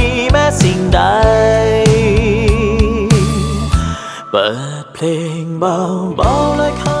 ี เปิดเพลงเบาๆและขับ